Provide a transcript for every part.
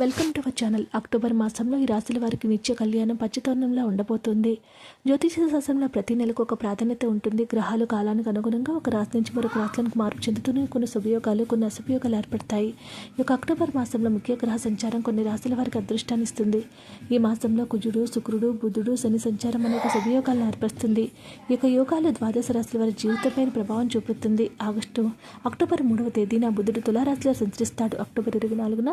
Welcome to our channel October మాసంలో ఈ రాశుల వారికి నిత్య కళ్యాణం పచ్చతోరణంలో ఉండబోతుంది. జ్యోతిష శాస్త్రంలో ప్రతి నెలకు ఒక ప్రాధాన్యత ఉంటుంది. గ్రహాలు కాలానికి అనుగుణంగా ఒక రాశి నుంచి మరొక రాశులకు మార్పు చెందుతూనే కొన్ని శుభయోగాలు కొన్ని అశుభయోగాలు ఏర్పడతాయి. ఈ యొక్క అక్టోబర్ మాసంలో ముఖ్య గ్రహ సంచారం కొన్ని రాశుల వారికి అదృష్టాన్ని ఇస్తుంది. ఈ మాసంలో కుజుడు శుక్రుడు బుధుడు శని సంచారం అనేక శుభయోగాలను ఏర్పరుస్తుంది. ఈ యొక్క యోగాలు ద్వాదశ రాశుల వారి జీవితంపై ప్రభావం చూపుతుంది. ఆగస్టు అక్టోబర్ మూడవ తేదీన బుధుడు తులారాశిలో సంచరిస్తాడు. అక్టోబర్ ఇరవై నాలుగున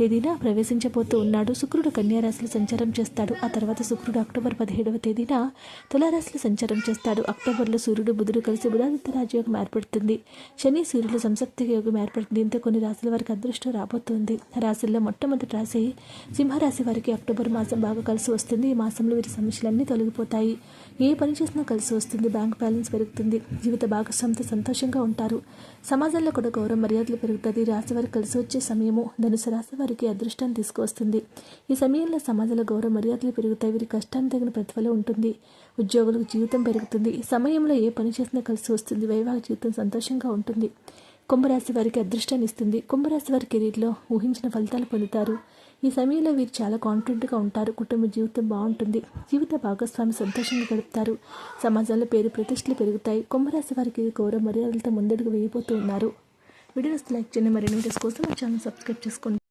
తేదీన ప్రవేశించబోతూ ఉన్నాడు. శుక్రుడు కన్యారాశిలో సంచారం చేస్తాడు. ఆ తర్వాత శుక్రుడు అక్టోబర్ పదిహేడవ తేదీన తులారాశిలో సంచారం చేస్తాడు. అక్టోబర్లో సూర్యుడు బుధుడు కలిసి బుధాదిత్య రాజయోగం ఏర్పడుతుంది. శని సూర్యుడు సంసప్తి యోగం ఏర్పడుతుంది. దీంతో కొన్ని రాశుల వారికి అదృష్టం రాబోతుంది. రాశుల్లో మొట్టమొదటి రాశి సింహరాశి వారికి అక్టోబర్ మాసం బాగా కలిసి వస్తుంది. ఈ మాసంలో వీరి సమస్యలన్నీ తొలగిపోతాయి. ఏ పని చేసినా కలిసి వస్తుంది. బ్యాంక్ బ్యాలెన్స్ పెరుగుతుంది. జీవిత భాగస్వామితో సంతోషంగా ఉంటారు. సమాజంలో కూడా గౌరవ మర్యాదలు పెరుగుతుంది రాశి వారికి కలిసి వచ్చే సమయము ధనుసు రాశి వారికి అదృష్టాన్ని తీసుకువస్తుంది. ఈ సమయంలో సమాజంలో గౌరవ మర్యాదలు పెరుగుతాయి. వీరి కష్టాన్ని తగిన ప్రతిఫలం ఉంటుంది. ఉద్యోగులకు జీవితం పెరుగుతుంది. ఈ సమయంలో ఏ పని చేసినా కలిసి వస్తుంది. వైవాహిక జీవితం సంతోషంగా ఉంటుంది. కుంభరాశి వారికి అదృష్టాన్ని ఇస్తుంది. కుంభరాశి వారి కెరీర్లో ఊహించిన ఫలితాలు పొందుతారు. ఈ సమయంలో వీరు చాలా కాన్ఫిడెంట్గా ఉంటారు. కుటుంబ జీవితం బాగుంటుంది. జీవిత భాగస్వామి సంతోషంగా గడుపుతారు. సమాజంలో పేరు ప్రతిష్టలు పెరుగుతాయి. కుంభరాశి వారికి గౌరవ మర్యాదలతో ముందడుగు వేయబోతూ ఉన్నారు. వీడియోస్ లైక్ చేయండి. మరిన్ని వీడియోస్ కోసం మా ఛానల్ సబ్స్క్రైబ్ చేసుకోండి.